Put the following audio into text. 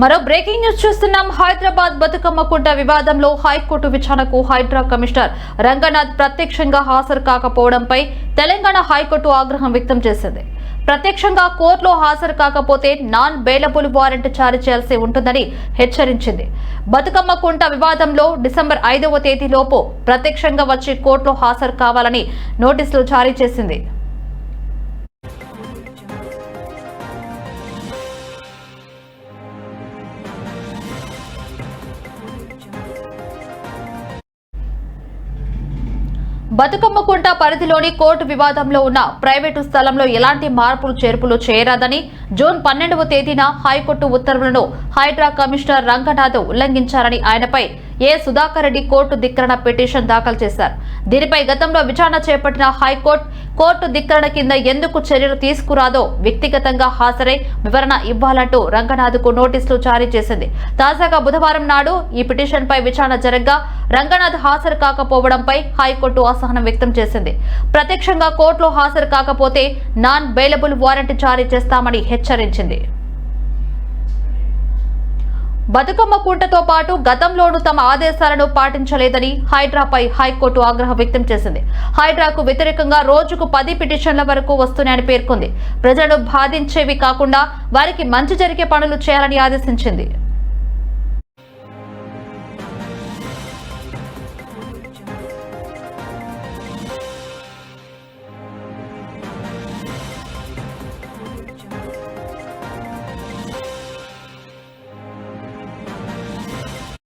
మరో breaking news చూస్తున్నాం. హైదరాబాద్ బతుకమ్మ కుంట వివాదంలో హైకోర్టు విచారణకు హైడ్రా కమిషనర్ రంగనాథ్ ప్రత్యక్షంగా హాజరు కాకపోవడంపై తెలంగాణ హైకోర్టు ఆగ్రహం వ్యక్తం చేసింది. ప్రత్యక్షంగా కోర్టులో హాజరు కాకపోతే నాన్ బెయిలబుల్ వారెంట్ జారీ చేయాల్సి ఉంటుందని హెచ్చరించింది. బతుకమ్మ కుంట వివాదంలో డిసెంబర్ ఐదవ తేదీలోపు ప్రత్యక్షంగా వచ్చి కోర్టులో హాజరు కావాలని నోటీసులు జారీ చేసింది. బతుకమ్మ కుంట పరిధిలోని కోర్టు వివాదంలో ఉన్న ప్రైవేటు స్థలంలో ఎలాంటి మార్పులు చేర్పులు చేయరాదని జూన్ పన్నెండవ తేదీన హైకోర్టు ఉత్తర్వులను హైడ్రా కమిషనర్ రంగనాథ్ ఉల్లంఘించారని ఆయనపై ఏ సుధాకర్ రెడ్డి కోర్టు ధిక్కరణ పిటిషన్ దాఖలు చేశారు? దీనిపై గతంలో విచారణ చేపట్టిన హైకోర్టు కోర్టు ధిక్కరణ కింద ఎందుకు చర్యలు తీసుకురాదో వ్యక్తిగతంగా హాజరై వివరణ ఇవ్వాలంటూ రంగనాథ్కు నోటీసులు జారీ చేసింది. తాజాగా బుధవారం నాడు ఈ పిటిషన్పై విచారణ జరగ్గా రంగనాథ్ హాజరు కాకపోవడంపై హైకోర్టు అసహనం వ్యక్తం చేసింది. ప్రత్యక్షంగా కోర్టులో హాజరు కాకపోతే నాన్ బెయిలబుల్ వారెంట్ జారీ చేస్తామని హెచ్చరించింది. బతుకమ్మ కుంటతో పాటు గతంలోనూ తమ ఆదేశాలను పాటించలేదని హైడ్రాపై హైకోర్టు ఆగ్రహం వ్యక్తం చేసింది. హైడ్రాకు వ్యతిరేకంగా రోజుకు పది పిటిషన్ల వరకు వస్తున్నాయని పేర్కొంది. ప్రజలను బాధించేవి కాకుండా వారికి మంచి జరిగే పనులు చేయాలని ఆదేశించింది.